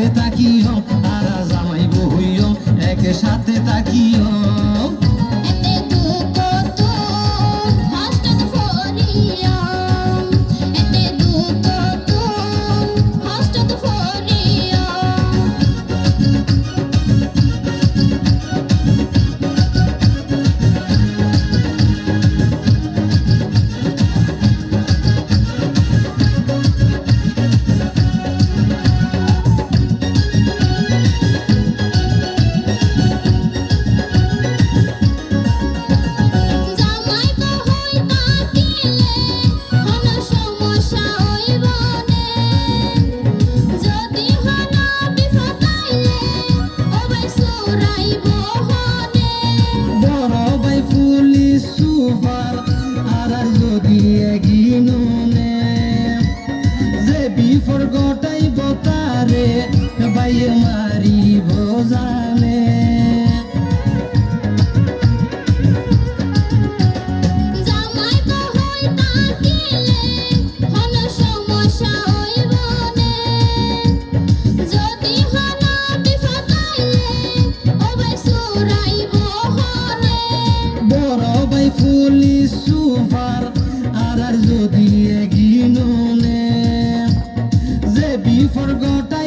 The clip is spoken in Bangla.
সাথে তাকিও আর জামাই বহুইও একসাথে তাকিও for God I botare, by Marie Bozar. Super আর আর যদি এগিয়ে নে যে বিফর গটা